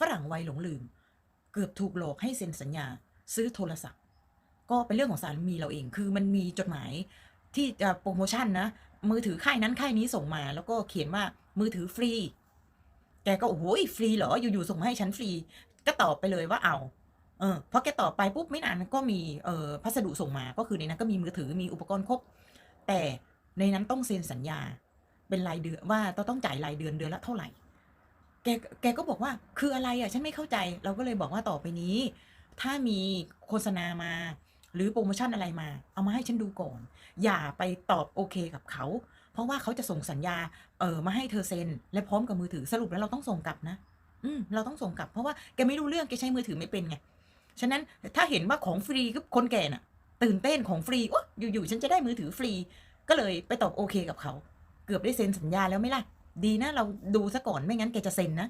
ฝรั่งวัยหลงลืม เกือบถูกหลอกให้เซ็นสัญญา ซื้อโทรศัพท์ ก็เป็นเรื่องของสามีเราเอง คือมันมีจดหมายที่จะโปรโมชั่นนะ มือถือค่ายนั้นค่ายนี้ส่งมา แล้วก็เขียนว่ามือถือฟรี แกก็โอ้โหฟรีเหรอ อยู่ๆส่งมาให้ฉันฟรี ก็ตอบไปเลยว่าเอา เออพอแกตอบไปปุ๊บไม่นานก็มีเอ่อพัสดุส่งมา ก็คือในนั้นก็มีมือถือมีอุปกรณ์ครบ แต่ในนั้นต้องเซ็นสัญญา เป็นรายเดือนว่าต้องจ่ายรายเดือนเดือนละเท่าไหร่ แกแกก็บอกว่าคืออะไรอะฉันไม่เข้าใจ เราก็เลยบอกว่าต่อไปนี้ ถ้ามีโฆษณามา หรือโปรโมชั่นอะไรมา เอามาให้ฉันดูก่อน อย่าไปตอบโอเคกับเขา เพราะว่าเขาจะส่งสัญญาเออมาให้เธอเซ็น และพร้อมกับมือถือสรุปแล้วเราต้องส่งกลับนะ อืมเราต้องส่งกลับ เพราะว่าแกไม่รู้เรื่องแกใช้มือถือไม่เป็นไงฉะนั้นถ้าเห็นว่าของฟรีก็คนแก่น่ะ ตื่นเต้นของฟรีโอ้อยู่ๆฉันจะได้มือถือฟรี ก็เลยไปตอบโอเคกับเขา เกือบได้เซ็นสัญญาแล้วไม่ล่ะ ดีนะเราดูซะก่อนไม่งั้นแกจะเซ็นนะ